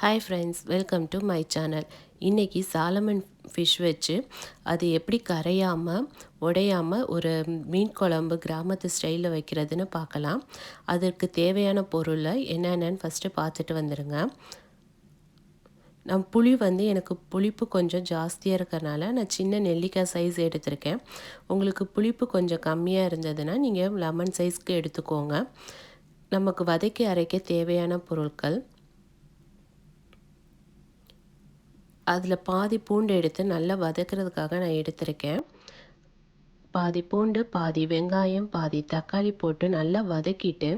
Hi friends welcome to my channel இன்றைக்கி salmon fish வச்சு அது எப்படி கரையாமல் உடையாமல் ஒரு மீன் குழம்பு கிராமத்து ஸ்டைலில் வைக்கிறதுன்னு பார்க்கலாம். அதற்கு தேவையான பொருளை என்னென்னு ஃபஸ்ட்டு பார்த்துட்டு வந்துடுங்க நான் புளி வந்து எனக்கு புளிப்பு கொஞ்சம் ஜாஸ்தியாக இருக்கிறனால நான் சின்ன நெல்லிக்காய் சைஸ் எடுத்திருக்கேன். உங்களுக்கு புளிப்பு கொஞ்சம் கம்மியாக இருந்ததுன்னா நீங்கள் லெமன் சைஸ்க்கு எடுத்துக்கோங்க. நமக்கு வதக்கி அரைக்க தேவையான பொருட்கள் அதில் பாதி பூண்டு எடுத்து நல்லா வதக்கிறதுக்காக நான் எடுத்திருக்கேன். பாதி பூண்டு பாதி வெங்காயம் பாதி தக்காளி போட்டு நல்லா வதக்கிட்டு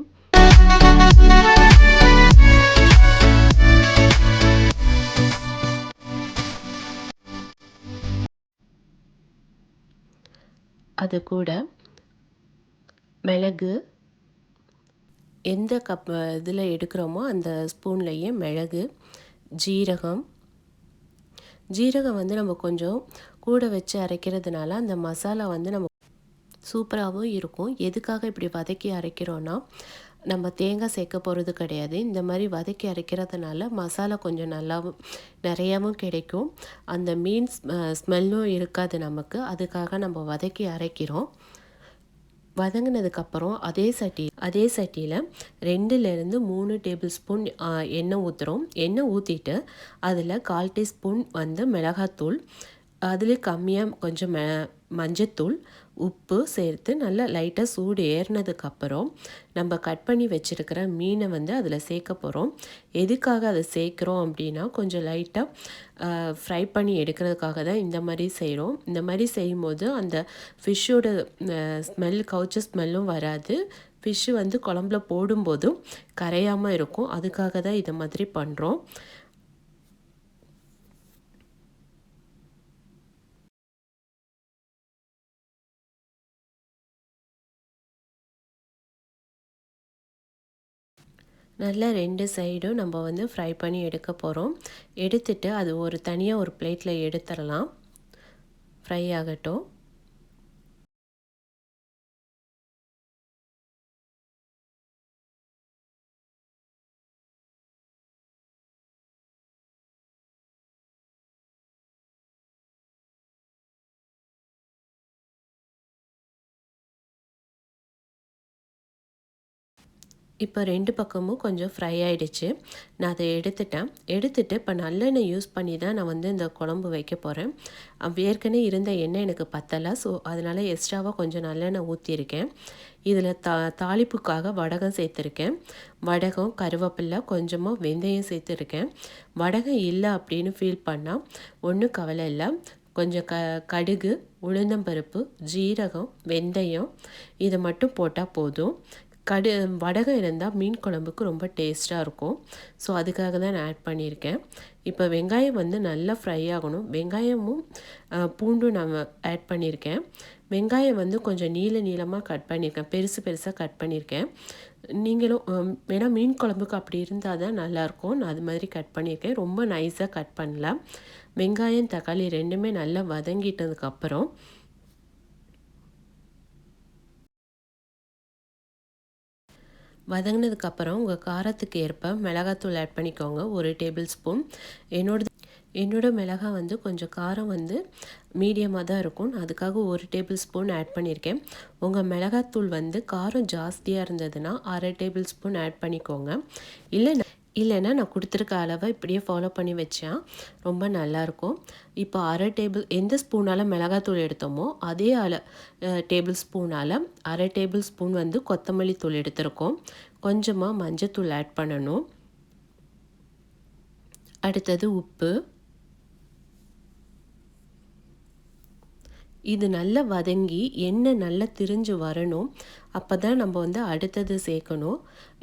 அது கூட மிளகு எந்த கப் இதில் எடுக்கிறோமோ அந்த ஸ்பூன்லேயே மிளகு ஜீரகம் ஜீரகம் வந்து நம்ம கொஞ்சம் கூட வச்சு அரைக்கிறதுனால அந்த மசாலா வந்து நம்ம சூப்பராகவும் இருக்கும். எதுக்காக இப்படி வதக்கி அரைக்கிறோன்னா நம்ம தேங்காய் சேர்க்க போகிறது கிடையாது. இந்த மாதிரி வதக்கி அரைக்கிறதுனால மசாலா கொஞ்சம் நல்லாவும் நிறையாவும் கிடைக்கும். அந்த மீன் ஸ்மெல்லும் இருக்காது நமக்கு. அதுக்காக நம்ம வதக்கி அரைக்கிறோம். வதங்கினதுக்கப்புறம் அதே சட்டி அதே சட்டியில் ரெண்டுலேருந்து மூணு டேபிள் ஸ்பூன் எண்ணெய் ஊற்றுறோம் எண்ணெய் ஊற்றிட்டு அதில் கால் டீஸ்பூன் வந்து மிளகாத்தூள் அதில் கம்மியாக கொஞ்சம் ம மஞ்சத்தூள் உப்பு சேர்த்து நல்லா லைட்டாக சூடு ஏறினதுக்கப்புறம் நம்ம கட் பண்ணி வச்சுருக்கிற மீனை வந்து அதில் சேர்க்க போகிறோம் எதுக்காக அதை சேர்க்குறோம் அப்படின்னா கொஞ்சம் லைட்டாக ஃப்ரை பண்ணி எடுக்கிறதுக்காக தான் இந்த மாதிரி செய்கிறோம் இந்த மாதிரி செய்யும்போது அந்த ஃபிஷ்ஷோட ஸ்மெல் கவுச்ச ஸ்மெல்லும் வராது. ஃபிஷ்ஷு வந்து குழம்புல போடும்போதும் கரையாமல் இருக்கும். அதுக்காக தான் இதை மாதிரி பண்ணுறோம் நல்லா ரெண்டு சைடும் நம்ம வந்து ஃப்ரை பண்ணி எடுக்க போகிறோம் எடுத்துட்டு அது ஒரு தனியாக ஒரு பிளேட்டில் எடுத்துடலாம். ஃப்ரை ஆகட்டும். இப்போ ரெண்டு பக்கமும் கொஞ்சம் ஃப்ரை ஆகிடுச்சு நான் அதை எடுத்துட்டேன். எடுத்துட்டு இப்போ நல்லெண்ணெய் யூஸ் பண்ணி தான் நான் வந்து இந்த குழம்பு வைக்க போகிறேன் ஏற்கனவே இருந்த எண்ணெய் எனக்கு பத்தலை. ஸோ அதனால் எக்ஸ்ட்ராவாக கொஞ்சம் நல்லெண்ணெய் ஊற்றிருக்கேன் இதில் தா தாளிப்புக்காக வடகம் சேர்த்துருக்கேன். வடகம் கருவேப்பிலை கொஞ்சமாக வெந்தயம் சேர்த்துருக்கேன். வடகம் இல்லை அப்படின்னு ஃபீல் பண்ணால் ஒன்றும் கவலை இல்லை. கொஞ்சம் க கடுகு உளுந்தம்பருப்பு ஜீரகம் வெந்தயம் இதை மட்டும் போட்டால் போதும். கடு வடகம் இருந்தால் மீன் குழம்புக்கு ரொம்ப டேஸ்ட்டாக இருக்கும். ஸோ அதுக்காக தான் நான் ஆட் பண்ணியிருக்கேன். இப்போ வெங்காயம் வந்து நல்லா ஃப்ரை ஆகணும். வெங்காயமும் பூண்டும் நான் ஆட் பண்ணியிருக்கேன். வெங்காயம் வந்து கொஞ்சம் நீள நீளமாக கட் பண்ணியிருக்கேன். பெருசு பெருசாக கட் பண்ணியிருக்கேன். நீங்களும் ஏன்னா மீன் குழம்புக்கு அப்படி இருந்தால் தான் நல்லாயிருக்கும் நான் அது மாதிரி கட் பண்ணியிருக்கேன். ரொம்ப நைஸாக கட் பண்ணல வெங்காயம் தக்காளி ரெண்டுமே நல்லா வதங்கிட்டதுக்கப்புறம் வதங்கினதுக்கப்புறம் உங்கள் காரத்துக்கு ஏற்ப மிளகாத்தூள் ஆட் பண்ணிக்கோங்க. ஒரு டேபிள் ஸ்பூன் என்னோட என்னோடய மிளகாய் வந்து கொஞ்சம் காரம் வந்து மீடியமாக தான் இருக்கும். அதுக்காக ஒரு டேபிள் ஸ்பூன் ஆட் பண்ணியிருக்கேன் உங்கள் மிளகாத்தூள் வந்து காரம் ஜாஸ்தியாக இருந்ததுன்னா அரை டேபிள் ஸ்பூன் ஆட் பண்ணிக்கோங்க. இல்லை இல்லைன்னா நான் கொடுத்துருக்க அளவை இப்படியே ஃபாலோ பண்ணி வச்சேன். ரொம்ப நல்லாயிருக்கும். இப்போ அரை டேபிள் எந்த ஸ்பூனால் மிளகாத்தூள் எடுத்தோமோ அதே அள டேபிள் ஸ்பூனால் அரை டேபிள் ஸ்பூன் வந்து கொத்தமல்லி தூள் எடுத்திருக்கோம். கொஞ்சமாக மஞ்சத்தூள் ஆட் பண்ணணும். அடுத்தது உப்பு. இது நல்லா வதங்கி எண்ணெய் நல்லா திரிஞ்சு வரணும் அப்போ தான் நம்ம வந்து அடுத்தது சேர்க்கணும்.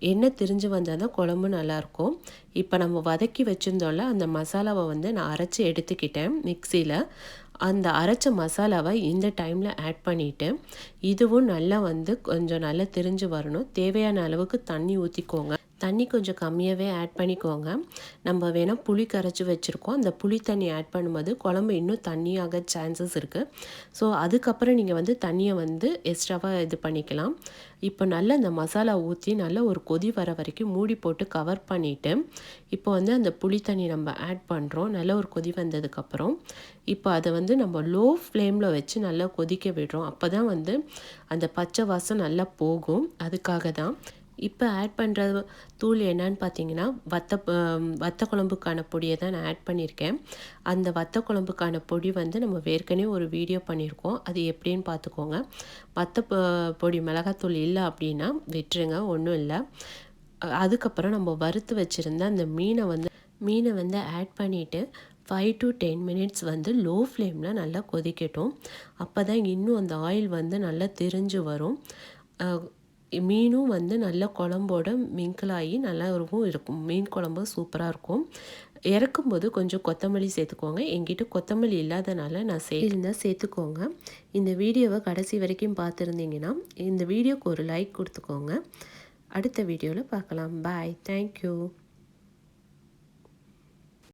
எண்ணெய் திரிஞ்சு வந்தால் தான் குழம்பு நல்லாயிருக்கும். இப்போ நம்ம வதக்கி வச்சுருந்தோம்ல அந்த மசாலாவை வந்து நான் அரைச்சி எடுத்துக்கிட்டேன் மிக்சியில். அந்த அரைச்ச மசாலாவை இந்த டைமில் ஆட் பண்ணிவிட்டு இதுவும் நல்லா வந்து கொஞ்சம் நல்லா திரிஞ்சு வரணும். தேவையான அளவுக்கு தண்ணி ஊற்றிக்கோங்க தண்ணி கொஞ்சம் கம்மியாகவே ஆட் பண்ணிக்கோங்க. நம்ம வேணால் புளி கரைச்சி வச்சுருக்கோம். அந்த புளி தண்ணி ஆட் பண்ணும்போது குழம்பு இன்னும் தண்ணியாக சான்சஸ் இருக்குது ஸோ அதுக்கப்புறம் நீங்கள் வந்து தண்ணியை வந்து எக்ஸ்ட்ராவாக இது பண்ணிக்கலாம். இப்போ நல்லா இந்த மசாலா ஊற்றி நல்லா ஒரு கொதி வர வரைக்கும் மூடி போட்டு கவர் பண்ணிவிட்டு இப்போ வந்து அந்த புளி தண்ணி நம்ம ஆட் பண்ணுறோம் நல்ல ஒரு கொதி வந்ததுக்கப்புறம் இப்போ அதை வந்து நம்ம லோ ஃப்ளேமில் வச்சு நல்லா கொதிக்க விடுறோம். அப்போ தான் வந்து அந்த பச்சை வாசம் நல்லா போகும். அதுக்காக தான் இப்போ ஆட் பண்ணுற தூள் என்னன்னு பார்த்தீங்கன்னா வத்த வத்த குழம்புக்கான பொடியை தான் நான் ஆட் பண்ணியிருக்கேன். அந்த வத்த குழம்புக்கான பொடி வந்து நம்ம ஏற்கனவே ஒரு வீடியோ பண்ணியிருக்கோம். அது எப்படின்னு பார்த்துக்கோங்க. வத்த பொடி மிளகாத்தூள் இல்லை அப்படின்னா விட்டுருங்க ஒன்றும் இல்லை. அதுக்கப்புறம் நம்ம வறுத்து வச்சுருந்த அந்த மீனை வந்து மீனை வந்து ஆட் பண்ணிவிட்டு ஃபைவ் டு டென் மினிட்ஸ் வந்து லோ ஃப்ளேமில் நல்லா கொதிக்கட்டும். அப்போ தான் இன்னும் அந்த ஆயில் வந்து நல்லா திரிஞ்சு வரும். மீனும் வந்து நல்ல குழம்போட மிங்கிளாகி நல்லாவும் இருக்கும் இருக்கும். மீன் குழம்பும் சூப்பராக இருக்கும். இறக்கும்போது கொஞ்சம் கொத்தமல்லி சேர்த்துக்கோங்க. எங்கிட்ட கொத்தமல்லி இல்லாதனால நான் சே இருந்தால் சேர்த்துக்கோங்க. இந்த வீடியோவை கடைசி வரைக்கும் பார்த்துருந்தீங்கன்னா இந்த வீடியோக்கு ஒரு லைக் கொடுத்துக்கோங்க. அடுத்த வீடியோவில் பார்க்கலாம். Bye thank you